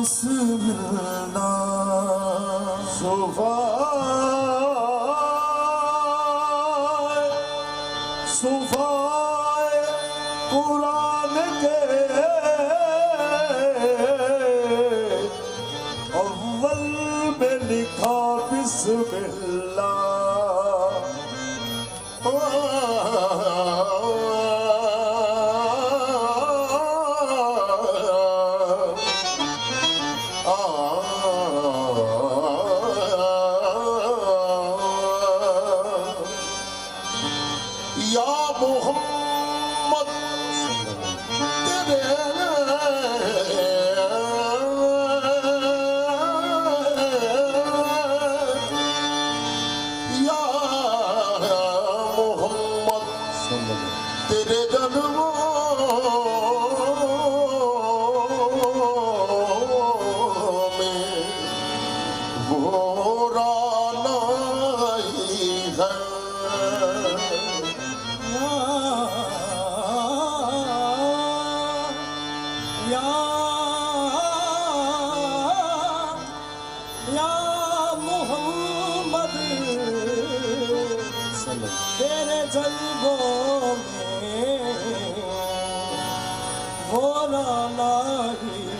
Bismillah Sufan তারে চলব ভোলা নাহি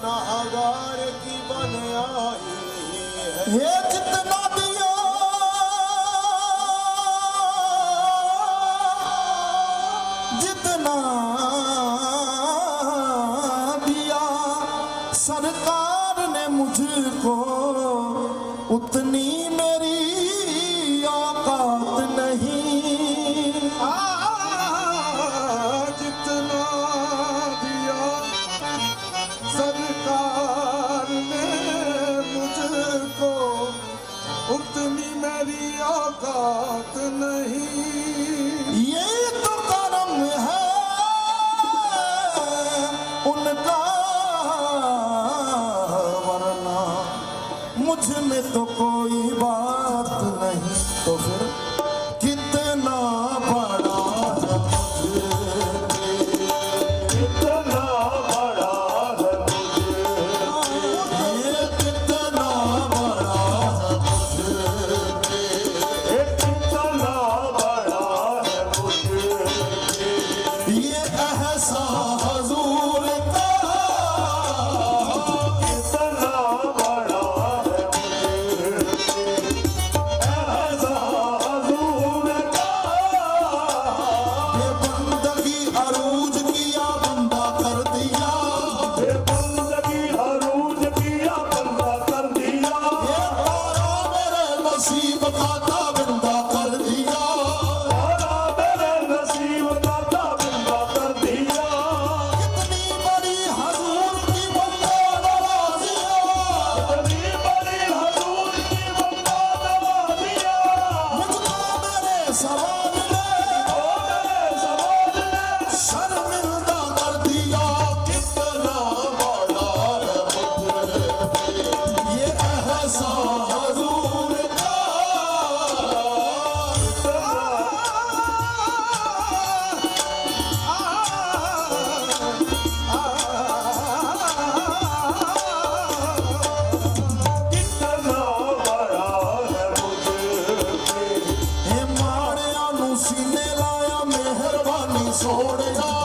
गुनाहगार की बन आई है जितना दिया जितना दिया सरकार ने मुझको उतनी में と Hold it up.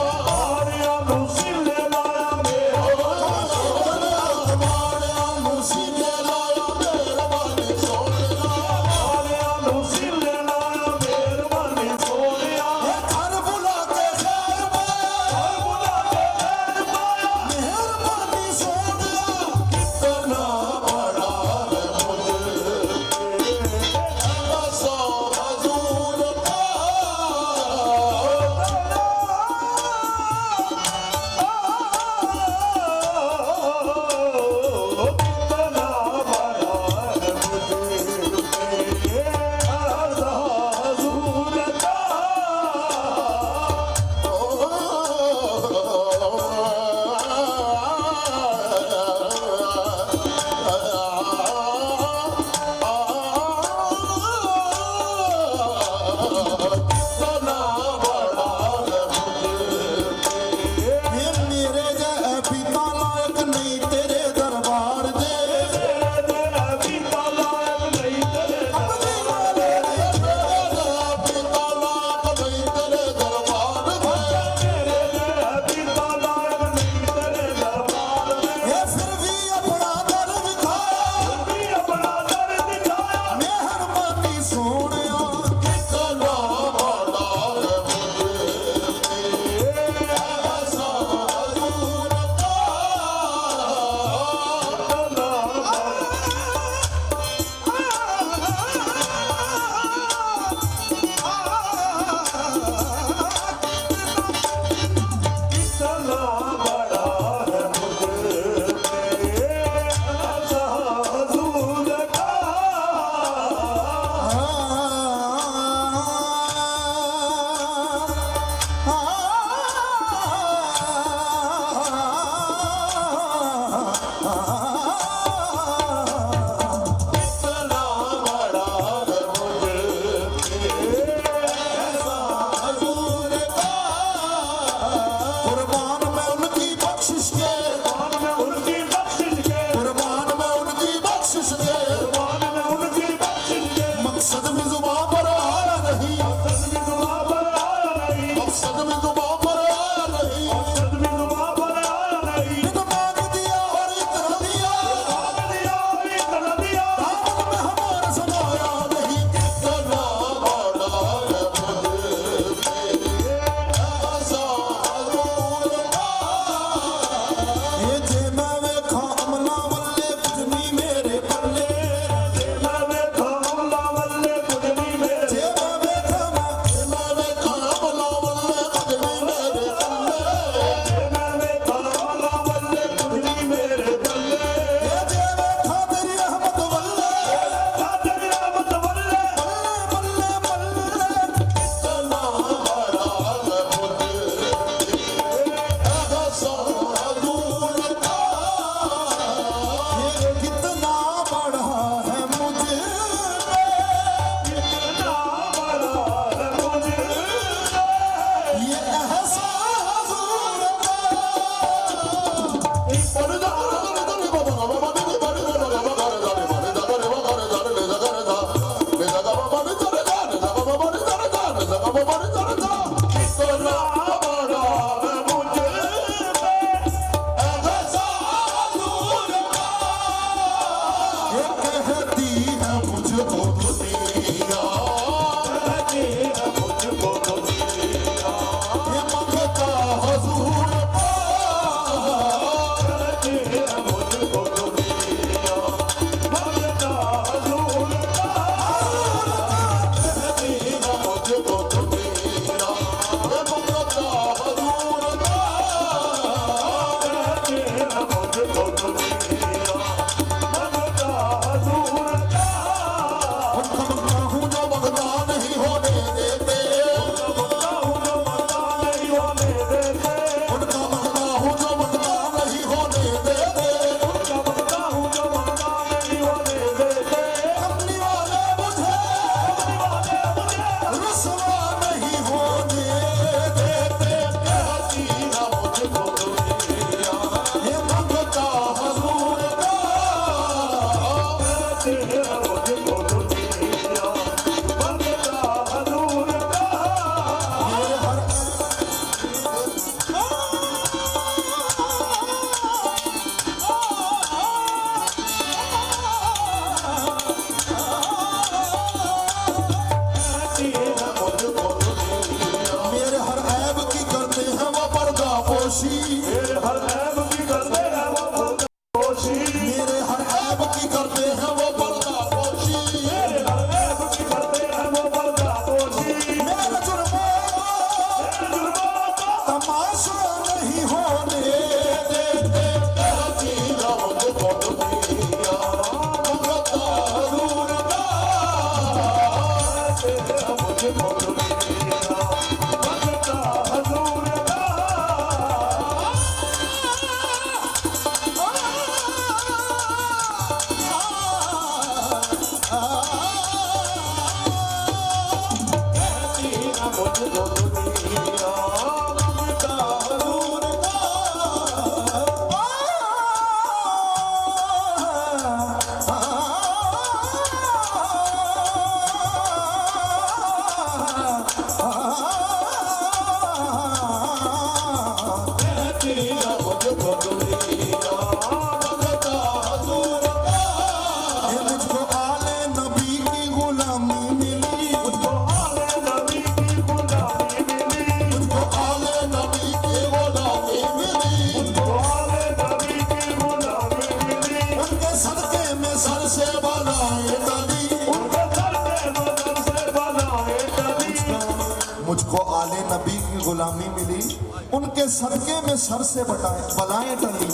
सर से बटाएं बलाएं टंगी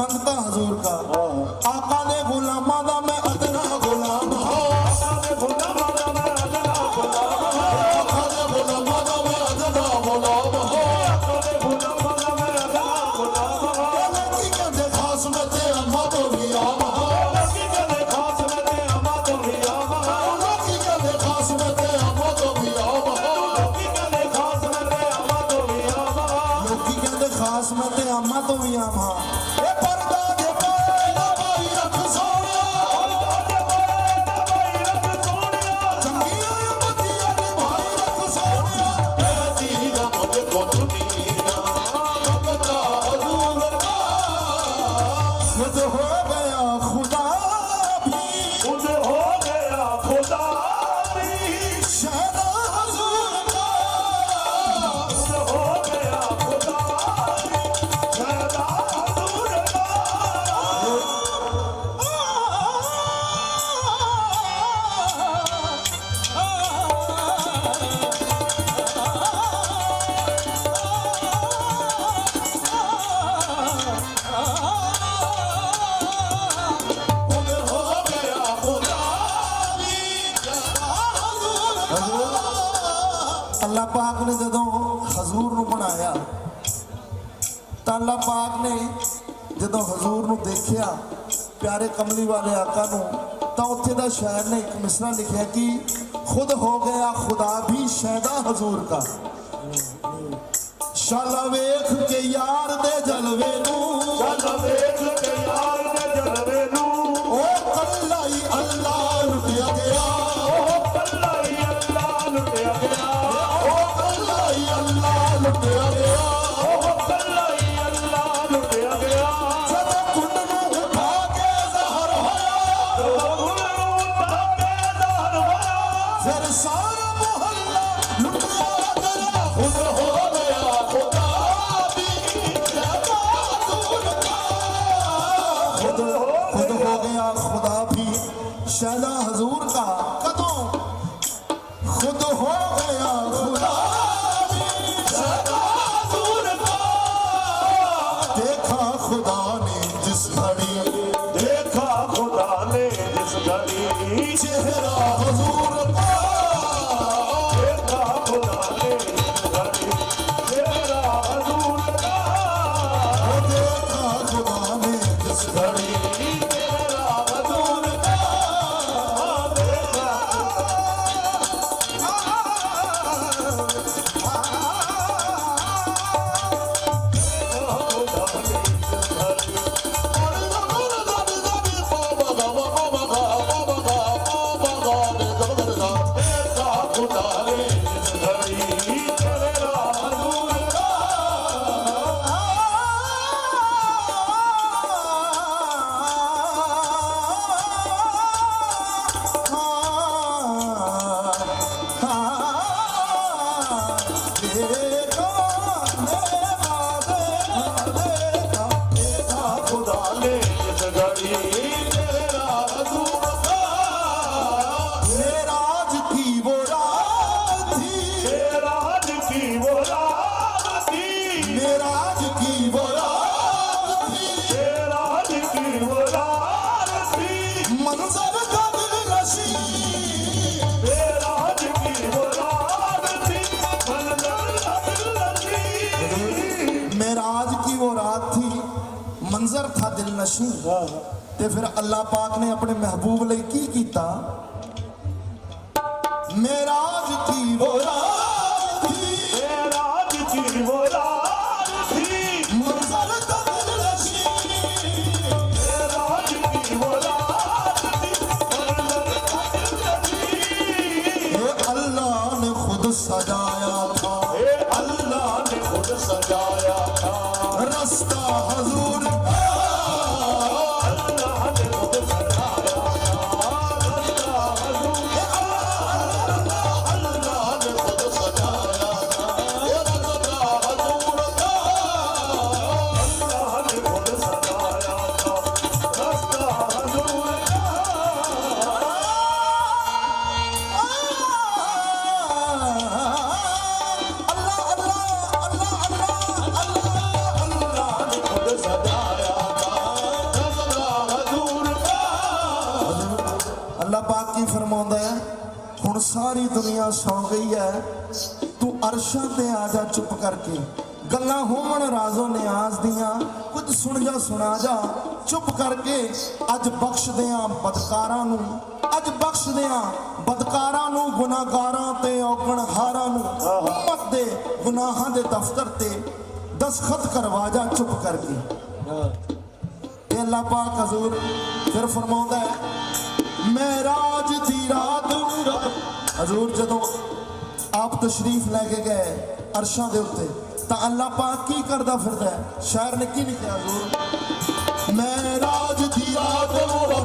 मंगता हजूर का आका ने गुलामा ਖਾਸ ਮੈਂ ਆਮਾ ਤੋਂ ਵੀ ਆਮ ਇਹ ਪਰਦਾ ਦੇ ਪਿਆਰੇ ਕਮਲੀ ਵਾਲੇ ਆਕਾ ਨੂੰ ਤਾਂ ਉੱਥੇ ਦਾ ਸ਼ਾਇਰ ਨੇ ਇੱਕ ਮਿਸਰਾ ਲਿਖਿਆ ਕਿ ਖੁਦ ਹੋ ਗਿਆ ਖੁਦਾ ਵੀ ਸ਼ਹਿਦਾ ਹਜ਼ੂਰ ਦਾ ਸ਼ਾਲਾ ਵੇਖ ਕੇ ਯਾਰ ਦੇ ਜਲਵੇ करी चेहरा हजूर का मेराज की वो रात थी मंजर था दिल नशू। ते फिर अल्लाह पाक ने अपने महबूब लिए की किया मेराज की वो रात ਦੁਨੀਆ ਹੈ। ਤੂੰ ਅਰਸ਼ਾਂ ਤੇ ਆ ਜਾ ਚੁੱਪ ਕਰਕੇ। ਗੱਲਾਂ ਹੋਵਣ ਰਾਜ਼ੋ ਨਿਆਜ਼ ਦੀਆਂ। ਕੁਝ ਸੁਣ ਜਾ, ਸੁਣਾ ਜਾ। ਚੁੱਪ ਕਰਕੇ ਅੱਜ ਬਖਸ਼ਦੇ ਆਂ ਬਦਕਾਰਾਂ ਨੂੰ। ਅੱਜ ਬਖਸ਼ਦੇ ਆਂ ਬਦਕਾਰਾਂ ਨੂੰ, ਗੁਨਾਹਗਾਰਾਂ ਤੇ ਔਗਣ ਨੂੰ। ਉਮਤ ਦੇ ਗੁਨਾਹਾਂ ਦੇ ਦਫ਼ਤਰ ਤੇ ਦਸਖਤ ਕਰਵਾ ਜਾ ਚੁੱਪ ਕਰਕੇ। ਤੇ ਅੱਲਾਹ ਪਾਕ ਹਜ਼ੂਰ ਫਿਰ ਫਰਮਾਉਂਦਾ ਹੈ ਮਹਿਰਾਜ ਦੀ ਰਾਤ ਨੂੰ ਹਜ਼ੂਰ ਜਦੋਂ ਆਪ ਤਸ਼ਰੀਫ ਲੈ ਕੇ ਗਏ ਅਰਸ਼ਾਂ ਦੇ ਉੱਤੇ। ਤਾਂ ਅੱਲਾਹ ਪਾਕ ਕੀ ਕਰਦਾ ਫਿਰਦਾ ਹੈ? ਸ਼ਾਇਰ ਨੇ ਕੀ ਲਿਖਿਆ ਹਜ਼ੂਰ ਮਹਿਰਾਜ ਦੀ ਰਾਤ ਨੂੰ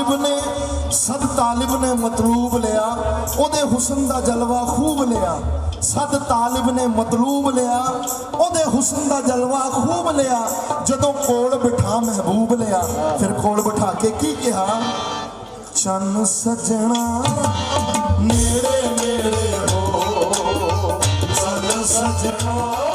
ਤਾਲਿਬ ਨੇ ਸਦ ਤਾਲਿਬ ਨੇ ਮਤਲੂਬ ਲਿਆ, ਉਹਦੇ ਹੁਸਨ ਦਾ ਜਲਵਾ ਖੂਬ ਲਿਆ। ਸਦ ਤਾਲਿਬ ਨੇ ਮਤਲੂਬ ਲਿਆ, ਉਹਦੇ ਹੁਸਨ ਦਾ ਜਲਵਾ ਖੂਬ ਲਿਆ। ਜਦੋਂ ਕੋਲ ਬਿਠਾ ਮਹਿਬੂਬ ਲਿਆ, ਫਿਰ ਕੋਲ ਬਿਠਾ ਕੇ ਕੀ ਕਿਹਾ? ਚੰਨ ਸਜਣਾ ਨੇੜੇ ਨੇੜੇ ਹੋ, ਚੰਨ ਸਜਣਾ।